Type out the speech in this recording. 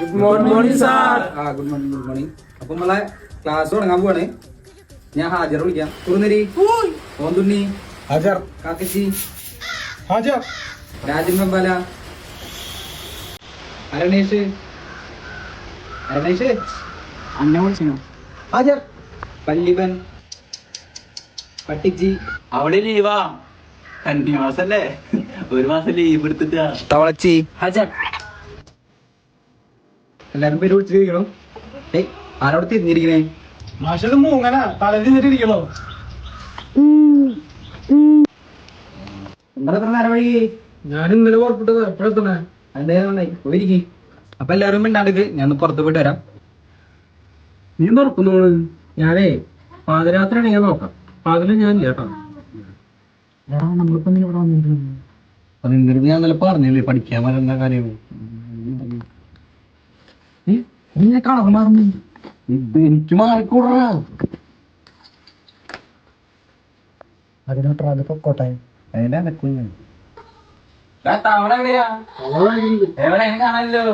Good morning sir ആ good morning good morning അപ്പൊ നമ്മളെ ക്ലാസ് തുടങ്ങാൻ പോവാണ്. ഞാൻ ഹാജർ വിളിക്കാം. തുറന്നരി ഓന്തുണ്ണി ഹാജർ. കാക്കച്ചി ഹാജർ. രാജൻ വെമ്പാല അരണേഷ് അരണേഷ് അന്നെ വിളിച്ചോ ഹാജർ. പല്ലിബൻ പട്ടിജി അവിടെ ലീവാ കന്നി മാസല്ലേ? ഒരു മാസം ലീവ് എടുത്തിട്ടാ. തവളച്ചി. ഹാജർ. എല്ലാരും പേര് വിളിച്ചിരിക്കണോ? ഏയ് ആരോട് തിരിഞ്ഞിരിക്കണേ മാഷത് മൂങ്ങന. തല തിരിഞ്ഞിട്ടിരിക്കണോ എന്താ എത്ര നേരം വഴി ഞാൻ ഇന്നലെ പുറപ്പെട്ടത്. എപ്പോഴെത്തണേ എന്തായാലും നന്നായി. പോയിരിക്കും അപ്പൊ എല്ലാവരും ഞാൻ ഒന്ന് പുറത്ത് പോയിട്ട് വരാം. നീ ഞാനേ പാതിരാത്രി ആണെങ്കിൽ നോക്കാം. പകൽ ഞാൻ കേട്ടോ. നമ്മളിപ്പോ ഞാൻ പറഞ്ഞില്ലേ പഠിക്കാൻ വരേണ്ട കാര്യം? നിന്നെ കളർ മാറുന്നു ഇത് എനിക്ക് മാറിക്കൂടാ. അതിനോട്ട് അത് പൊക്കോട്ടെ അതിന്റെ എവിടെയാണ് കാണാനല്ലോ